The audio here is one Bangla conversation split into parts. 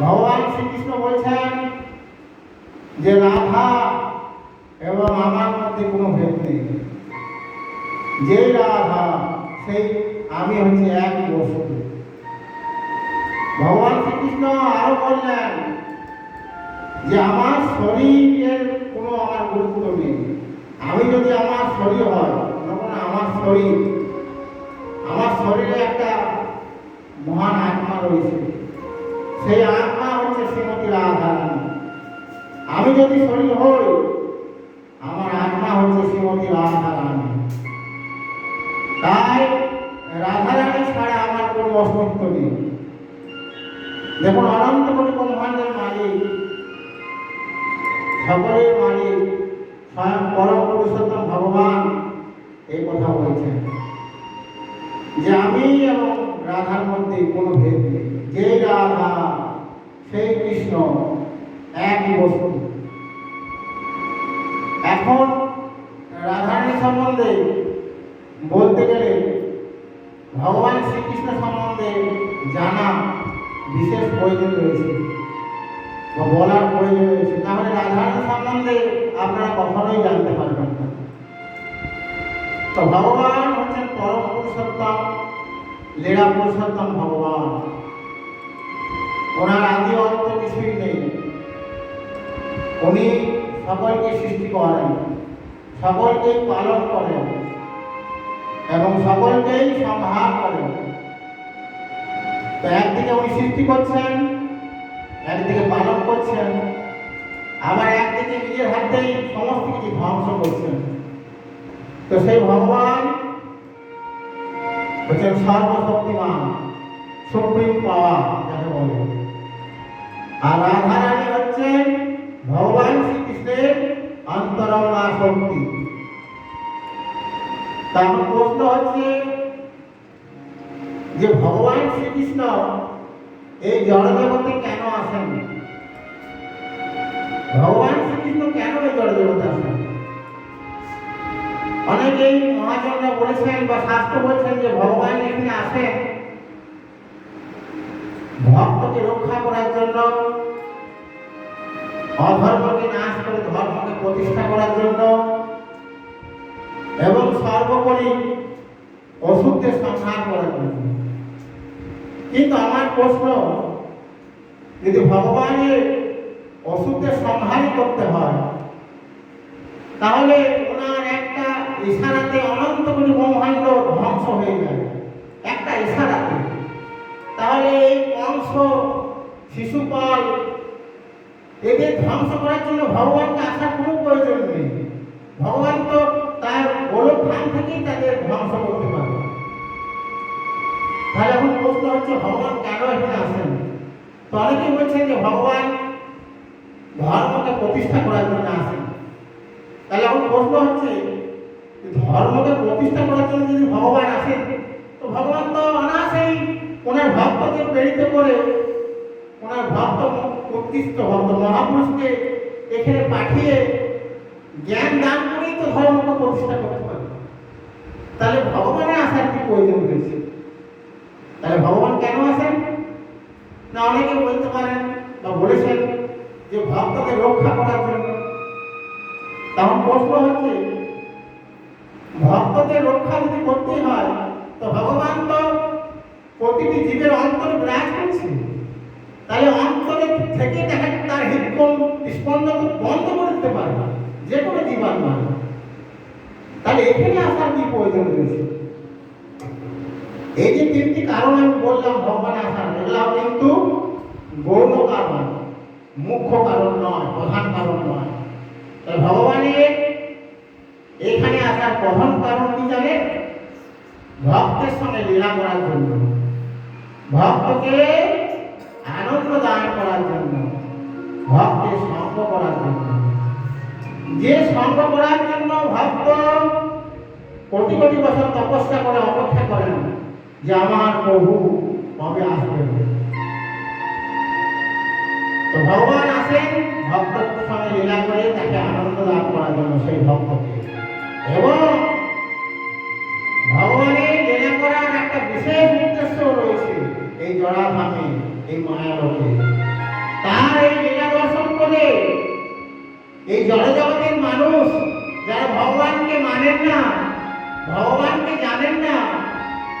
ভগবান শ্রীকৃষ্ণ বলছেন যে রাধা এবং আমার মধ্যে কোনো ভেদ নেই। যে রাধা, সেই আমি হচ্ছে একই বস্তু। ভগবান শ্রীকৃষ্ণ আরও বললেন যে আমার শরীরের কোনো আমার গুরুত্ব নেই। আমি যদি আমার শরীর হয়, তখন আমার শরীর, আমার শরীরে একটা মহান আত্মা রয়েছে। সেই আত্মা হচ্ছে শ্রীমতী রাধারানী আমি যদি শরীর হই, আমার আত্মা হচ্ছে শ্রীমতী রাধারানী তাই রাধারানী ছাড়া আমার কোনো অস্তিত্ব নেই। দেখুন অনন্ত কোটি ব্রহ্মাণ্ডের মালিক, সকলের মালিক, স্বয়ং পরম পুরুষোত্তম ভগবান এই কথা বলেছেন যে আমি এবং রাধার মধ্যে কোনো ভেদ নেই। যে রাধা সেই কৃষ্ণ একই বস্তু। এখন রাধারানী সম্বন্ধে বলতে গেলে ভগবান শ্রীকৃষ্ণ সম্বন্ধে জানা বিশেষ প্রয়োজন রয়েছে বা বলার প্রয়োজন রয়েছে। তাহলে রাধারানী সম্বন্ধে আপনারা কখনোই জানতে পারবেন না। তো ভগবান হচ্ছেন পরম পুরুষোত্তম লীলা পুরুষোত্তম ভগবান। ওনার আদি অন্ত কিছুই নেই। উনি সকলকে সৃষ্টি করেন সকলকেই পালন করেন এবং সকলকেই সংহার করেন। তো একদিকে উনি সৃষ্টি করছেন, একদিকে পালন করছেন, আবার একদিকে নিজের হাতেই সমস্ত কিছু ধ্বংস করছেন। তো সেই ভগবান হচ্ছেন সর্বশক্তিমান, সুপ্রিম পাওয়া যাকে বলে। আর রাধারানী হচ্ছেন ভগবান শ্রীকৃষ্ণের অন্তরঙ্গা শক্তি। তার প্রশ্ন হচ্ছে যে ভগবান শ্রীকৃষ্ণ এই জড়জগতে কেন আসেন? ভগবান শ্রীকৃষ্ণ কেন এই জড়জগতে আসেন? অনেকেই মহাজনরা বলেছেন বা শাস্ত্র বলছেন যে ভগবান এখানে আসেন ভক্তকে রক্ষা করার জন্য, অধর্মকে নাশ করে ধর্মকে প্রতিষ্ঠা করার জন্য এবং সর্বোপরি অসুখকে সংহার করার জন্য। কিন্তু আমার প্রশ্ন, যদি ভগবানের অসুখকে সংহারই করতে হয়, তাহলে ওনার একটা ইশারাতে অনন্ত কোটি ব্রহ্মাণ্ড ধ্বংস হয়ে যায়। একটা ইশারাতে। তাহলে শিশুপাল এদের ধ্বংস করার জন্য ভগবানকে আসার কোনো প্রয়োজন নেই। ভগবান তো তার গোলক থেকেই তাদের ধ্বংস করতে পারে। তাহলে এখন প্রশ্ন হচ্ছে, ভগবান কেন এখানে আসেন? তো অনেকেই বলছেন যে ভগবান ধর্মকে প্রতিষ্ঠা করার জন্য আসেন। তাহলে এখন প্রশ্ন হচ্ছে, ধর্মকে প্রতিষ্ঠা করার জন্য যদি ভগবান আসেন, তো ভগবান তো ওনার ভক্তকে প্রেরিত করে ওনার ভক্ত উৎকৃষ্ট ভক্ত মহাপুরুষকে এখানে পাঠিয়ে জ্ঞান দান করেই তো ধর্মকে প্রতিষ্ঠা করতে পারে। তাহলে ভগবানের আসার কি প্রয়োজন হয়েছে তাহলে ভগবান কেন আসেন? না, অনেকে বলতে পারেন বা বলেছেন যে ভক্তকে রক্ষা করার জন্য। তখন প্রশ্ন হচ্ছে, ভক্তকে রক্ষা যদি করতে হয়, তো ভগবান তো প্রতিটি জীবের অন্তরে বিরাজ করছে। তাহলে অন্তরে থেকে দেখা তার হৃদকম স্পন্দন বন্ধ করে দিতে পারে না, যে কোনো জীবন জীবাত্মা তাহলে এখানে আসার কি প্রয়োজন রয়েছে? এই যে তিনটি কারণ আমি বললাম, ভগবান আসার এগুলো কিন্তু গৌণ কারণ, মুখ্য কারণ নয়, প্রধান কারণ নয়। তাহলে ভগবানের এখানে আসার প্রধান কারণ কি জানে ভক্তের সঙ্গে লীলা করার জন্য। ভক্তকে আনন্দ দান করার জন্য ভক্তের সঙ্গ করার জন্য। যে সঙ্গ করার জন্য ভক্ত কোটি কোটি বছর তপস্যা করে, অপেক্ষা করেন যে আমার প্রভু কবে আসবেন। সম্পদে তার এই নিরাকার সম্পদে এই জড়জগতের মানুষ যারা ভগবানকে মানেন না, ভগবানকে জানেন না,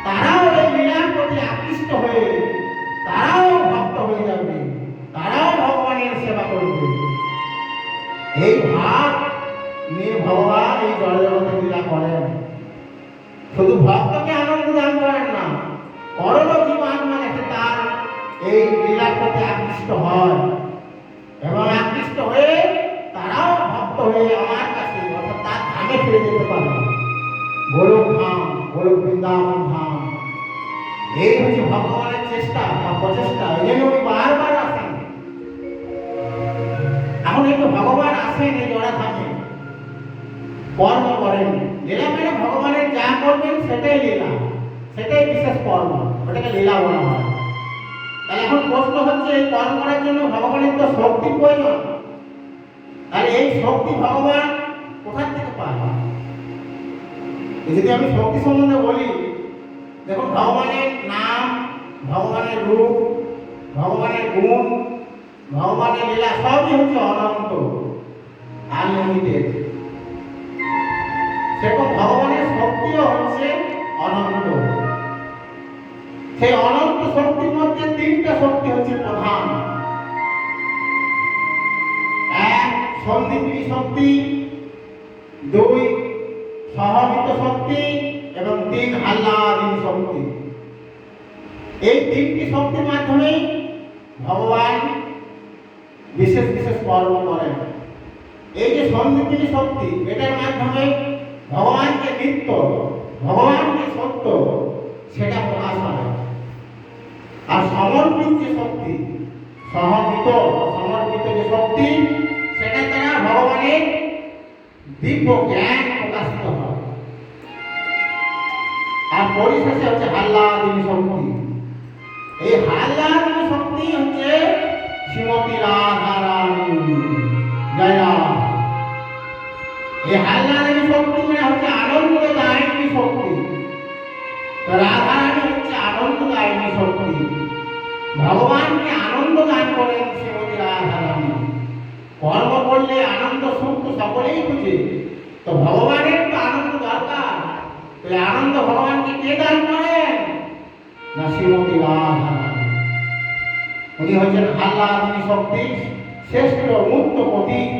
তারাও এই লীলার প্রতি আকৃষ্ট হয়ে, তারাও ভক্ত হয়ে যাবে, তারাও ভগবানের সেবা করবে। এই ভাব নিয়ে ভগবান এই জড়জগতে লীলা করেন। শুধু ভক্তকে আনন্দ দান করেন না, পরলোকী মান এই লীলার প্রতি আকৃষ্ট হয় এবং আকৃষ্ট হয়ে তারাও ভক্ত হয়ে আমার কাছে অর্থাৎ তার ধামে ফিরে যেতে পারে গোলক ধাম, গোলক বৃন্দাবন ধাম। এই হচ্ছে ভগবানের চেষ্টা বা প্রচেষ্টা। এই জন্য উনি বারবার আসেন। এখন তো ভগবান আসেন এই জোড়া ধামে কর্ম করেন। লীলা মানে ভগবানের যা করবেন সেটাই লীলা। সেটাই বিশেষ কর্ম ওটাকে লীলা বলা হয়। এখন প্রশ্ন হচ্ছে কর্ম করার জন্য ভগবানের তো শক্তি প্রয়োজন। তাহলে এই শক্তি ভগবান কোথা থেকে পায়? যদি আমি শক্তি সম্বন্ধে বলি, দেখুন, ভগবানের নাম, ভগবানের রূপ, ভগবানের গুণ, ভগবানের লীলা সবই হচ্ছে অনন্ত। সন্ধিপ্রিয় শক্তি, দুই সহমিত শক্তি এবং তিন আল্লাহীন শক্তি। এই তিনটি শক্তির মাধ্যমে ভগবান বিশেষ বিশেষ কর্ম করেন। এই যে সন্ধিপ্রিয় শক্তি, এটার মাধ্যমে ভগবানকে নিত্য, ভগবানকে সত্য, সেটা প্রকাশ হয়। আর সমর্পিত যে শক্তি, সমর্পিত সমর্পিত যে শক্তি সেটা ভগবানের দিব্য জ্ঞান প্রকাশিত হয়। আর পরিশেষে হচ্ছে হাল্লাদিনী শক্তি। এই হাল্লাদিনী শক্তি হচ্ছে শ্রীমতী রাধা রানী এই হাল্লাদিনী শক্তি মানে হচ্ছে আনন্দদায়িনী শক্তি। তো রাধা হচ্ছে আনন্দদায়িনী শক্তি। ভগবানকে আনন্দ দান করেন শ্রীমতী রাধা রানী কর্ম করলে আনন্দ সুখ সকলেই বুঝে। তো ভগবানের তো আনন্দ দরকার। তো আনন্দ ভগবানকে কে দান করেন? না শ্রীমতী রাধা উনি হচ্ছেন আল্লাহ শক্তি শ্রেষ্ঠ মুক্ত প্রতীক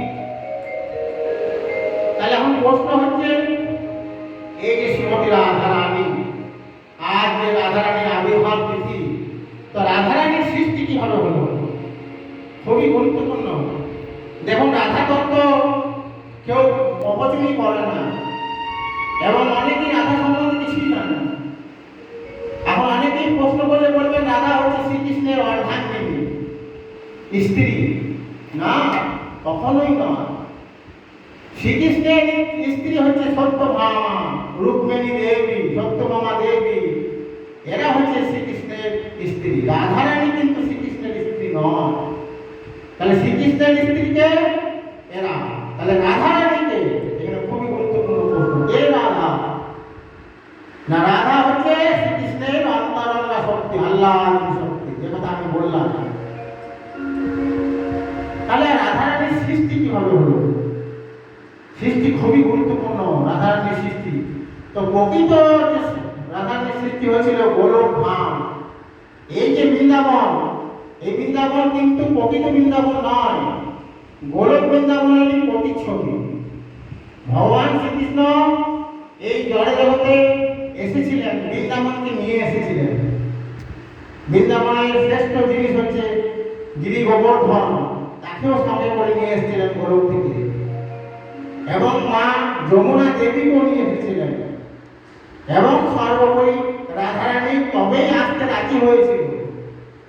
তাহলে এখন প্রশ্ন হচ্ছে, এই যে শ্রীমতী রাধা রানী আজ যে রাধা রানীর আবির্ভাব তো রাধা রানীর সৃষ্টি কীভাবে হলো? খুবই গুরুত্বপূর্ণ দেখুন রাধা তত্ত্ব কেউ অপচয়ই করে না। এবং অনেকেই রাধা সম্বন্ধে কিছুই জানে না। এখন অনেকেই প্রশ্ন করলে বলবেন, রাধা হচ্ছে শ্রীকৃষ্ণের অর্ধাঙ্গিনী। স্ত্রী? না, কখনোই নয় শ্রীকৃষ্ণের স্ত্রী হচ্ছে সত্য সত্যভামা, রুক্মিণী দেবী, সত্যভামা দেবী। এরা হচ্ছে শ্রীকৃষ্ণের স্ত্রী। রাধারানী কিন্তু শ্রীকৃষ্ণের স্ত্রী নয় তাহলে শ্রীকৃষ্ণের স্ত্রীকে এরা তাহলে রাধারানীকে এখানে খুবই গুরুত্বপূর্ণ প্রশ্ন। কে রাধা। না, রাধা হচ্ছে শ্রীকৃষ্ণের অন্তরঙ্গা শক্তি আল্লাহ শক্তি, যে কথা আমি বললাম। তাহলে রাধারানীর সৃষ্টি কীভাবে হলো? সৃষ্টি খুবই গুরুত্বপূর্ণ, রাধারানীর সৃষ্টি। তো প্রকৃত যে রাধারানীর সৃষ্টি হয়েছিল গোলক ধাম এই যে বৃন্দাবন এই বৃন্দাবন কিন্তু প্রকৃত বৃন্দাবন নয়। গোলক বৃন্দাবনেরই প্রতিচ্ছবি ভগবান শ্রীকৃষ্ণ এই জড় জগতে এসেছিলেন, বৃন্দাবনকে নিয়ে এসেছিলেন। বৃন্দাবনের শ্রেষ্ঠ জিনিস হচ্ছে গিরি গোবর্ধন, তাকেও সঙ্গে করে নিয়ে এসেছিলেন গোলক থেকে। এবং মা যমুনা দেবীকেও নিয়ে এসেছিলেন। এবং সর্বোপরি রাধারানী তবেই আসতে রাজি হয়েছিল।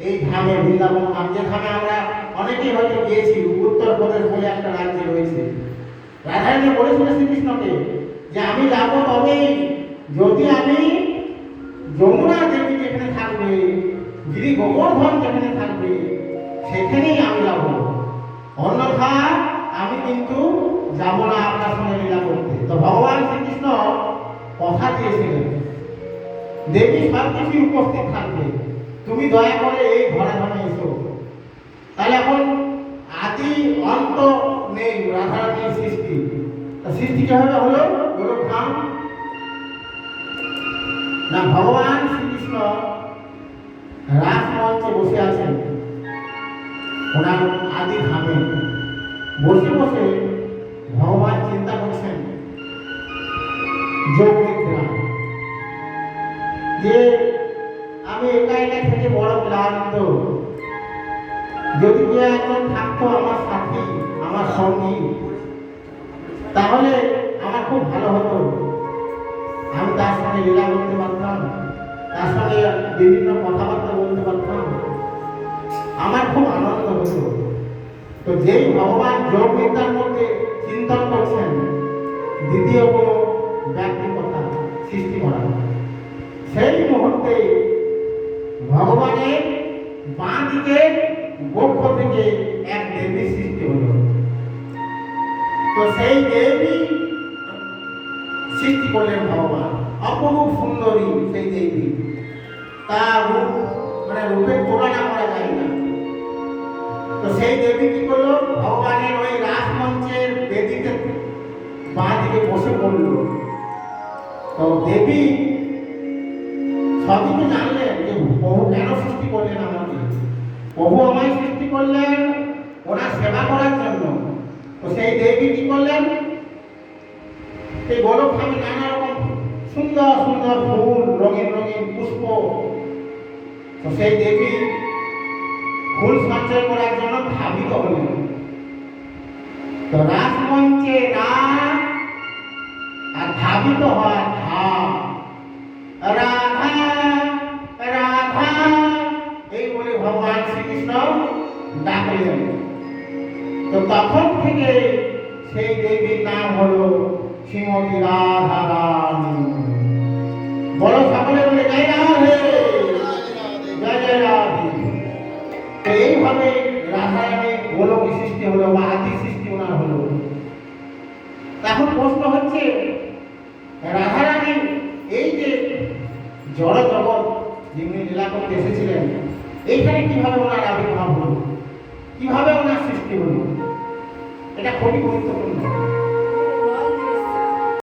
এই ধামে বৃন্দাবন ধাম যে ধামে আমরা অনেকেই হয়তো গিয়েছি উত্তরপ্রদেশ বলে একটা রাজ্য রয়েছে। রাধারানী বলেছিল শ্রীকৃষ্ণকে যে আমি যাব তবেই, যদি আমি যমুনা দেবী যেখানে থাকবে গিরি গোবর্ধন যেখানে থাকবে, সেখানেই আমি যাব। অন্যথা আমি কিন্তু যাব না আপনার সঙ্গে লীলা করতে। তো ভগবান শ্রীকৃষ্ণ কথা দিয়েছিলেন, দেবী সব কিছুই উপস্থিত থাকবে। তুমি দয়া করে এই ঘরে ঘরে এসো। তাহলে এখন আদি অন্ত নেই রাধারানীর সৃষ্টি। সৃষ্টি কীভাবে হলো? গোলক ধাম না, ভগবান শ্রীকৃষ্ণ রাসমঞ্চে বসে আছেন। ওনার আদি ধামে। বসে বসে ভগবান চিন্তা করছেন। যোগ বড় যদি কেউ একজন থাকতো আমার সাথী, আমার সঙ্গী, তাহলে আমার খুব ভালো হতো। আমি তার সঙ্গে লীলা করতে পারতাম, তার সঙ্গে বিভিন্ন কথাবার্তা বলতে পারতাম। আমার খুব আনন্দ হতো। তো যেই ভগবান যোগ বিদ্যার মধ্যে চিন্তন করছেন, দ্বিতীয় কোনো ব্যক্তি কথা সৃষ্টি করা। সেই মুহূর্তে ভগবানের বাঁ দিকে, বক্ষ থেকে এক দেবী সৃষ্টি হলো। তো সেই দেবী সৃষ্টি করলেন ভগবান। অপরূপ সুন্দরী সেই দেবী। তার রূপ মানে রূপের তুলনা করা যায় না। তো সেই দেবী কি করল? ভগবানের ওই রাসমঞ্চের বেদিতে বাঁ দিকে বসে পড়ল। তো দেবী সবই তো জানলেন। প্রভু কেন সৃষ্টি করলেন আমাকে। প্রভু আমায় সৃষ্টি করলেন ওনার সেবা করার জন্য। তো সেই দেবী কি করলেন? এই গোলক ধামে নানা রকম সুন্দর সুন্দর ফুল, রঙিন রঙিন পুষ্প। তো সেই দেবী ফুল সঞ্চয় করার জন্য ধাবিত হলেন। তো রাসমঞ্চে রাত আর ধাবিত হয় ডাকলেন তো তখন থেকে সেই দেবীর নাম হলো শ্রীমতী রাধা রানী বড় সকলে বলে, জয় রাধে, জয় জয় রাধে। তো এইভাবে রাধা গোলক সৃষ্টি হলো বা আদি সৃষ্টি ওনার হলো। এখন প্রশ্ন হচ্ছে রাধা রানী এই যে জড় জগৎ যিনি লীলা করতে এসেছিলেন, এইখানে কীভাবে ওনার আবির্ভাব হলো? কীভাবে ওনার সৃষ্টি হলো? এটা খুবই গুরুত্বপূর্ণ।